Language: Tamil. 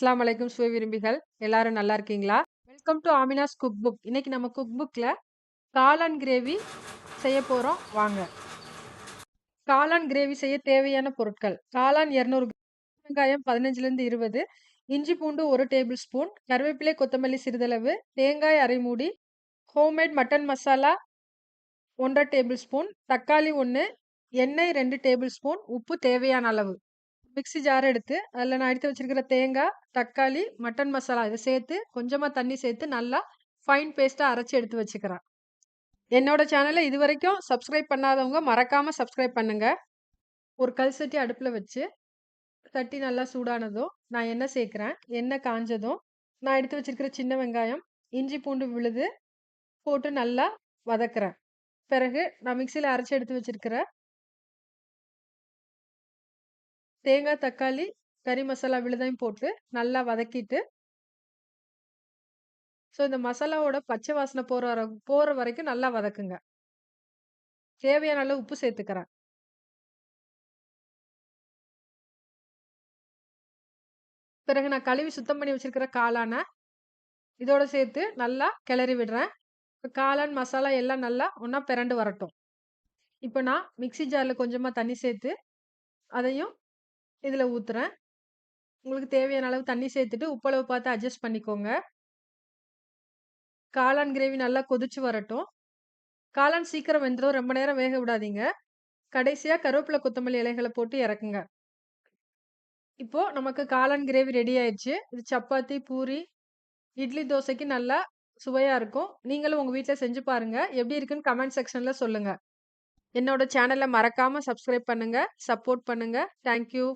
அஸ்லாம் வலைக்கும் சுவை விரும்பிகள். எல்லாரும் நல்லா இருக்கீங்களா? Welcome to Amina's cook book. இன்னைக்கு நம்ம குக் புக்கில் காளான் கிரேவி செய்ய போகிறோம் வாங்க. காளான் கிரேவி செய்ய தேவையான பொருட்கள்: காளான் இரநூறு வெங்காயம் 15லிருந்து 20, இஞ்சி பூண்டு ஒரு டேபிள் ஸ்பூன், கருவேப்பிலை, கொத்தமல்லி சிறிதளவு, தேங்காய் அரை மூடி, homemade mutton masala 1 1/2 tablespoon, தக்காளி ஒன்று எண்ணெய் ரெண்டு டேபிள் ஸ்பூன், உப்பு தேவையான அளவு. மிக்ஸி ஜார் எடுத்து, அதில் நான் எடுத்து வச்சுருக்கிற தேங்காய், தக்காளி, மட்டன் மசாலா இதை சேர்த்து கொஞ்சமாக தண்ணி சேர்த்து நல்லா ஃபைன் பேஸ்ட்டாக அரைச்சி எடுத்து வச்சுக்கிறேன். என்னோட இது வரைக்கும் சப்ஸ்கிரைப் பண்ணாதவங்க மறக்காமல் சப்ஸ்கிரைப் பண்ணுங்கள் ஒரு கல் சட்டி அடுப்பில் வச்சு, தட்டி நல்லா சூடானதும், நான் எண்ணெய் சேர்க்குறேன் எண்ணெய் காஞ்சதும், நான் எடுத்து வச்சுருக்கிற சின்ன வெங்காயம், இஞ்சி பூண்டு விழுது போட்டு நல்லா வதக்குறேன். பிறகு நான் மிக்சியில் அரைச்சி எடுத்து வச்சுருக்கிற தேங்காய், தக்காளி, கறி மசாலா விழுதையும் போட்டு நல்லா வதக்கிட்டு ஸோ இந்த மசாலாவோட பச்சை வாசனை போகிற வர போகிற வரைக்கும் நல்லா வதக்குங்க. தேவையான அளவு உப்பு சேர்த்துக்கிறேன். பிறகு நான் கழுவி சுத்தம் பண்ணி வச்சிருக்கிற காளான, இதோட சேர்த்து நல்லா கிளறி விடுறேன். காளான், மசாலா எல்லாம் நல்லா ஒன்றா பிறண்டு வரட்டும். இப்ப நான் மிக்ஸி ஜார்ல கொஞ்சமா தண்ணி சேர்த்து, அதையும் இதில் ஊற்றுறேன் உங்களுக்கு தேவையான அளவு தண்ணி சேர்த்துட்டு, உப்பளவு பார்த்து அட்ஜஸ்ட் பண்ணிக்கோங்க. காளான் கிரேவி நல்லா கொதிச்சு வரட்டும். காளான் சீக்கிரம் வெந்துடும் ரொம்ப நேரம் வேக விடாதீங்க. கடைசியாக கருவேப்பிலை, கொத்தமல்லி இலைகளை போட்டு இறக்குங்க. இப்போது நமக்கு காளான் கிரேவி ரெடி ஆயிடுச்சு இது சப்பாத்தி, பூரி, இட்லி, தோசைக்கு நல்லா சுவையாக இருக்கும். நீங்களும் உங்கள் வீட்டில் செஞ்சு பாருங்கள் எப்படி இருக்குன்னு கமெண்ட் செக்ஷனில் சொல்லுங்கள் என்னோட சேனலை மறக்காமல் சப்ஸ்கிரைப் பண்ணுங்கள் சப்போர்ட் பண்ணுங்கள் தேங்க் யூ.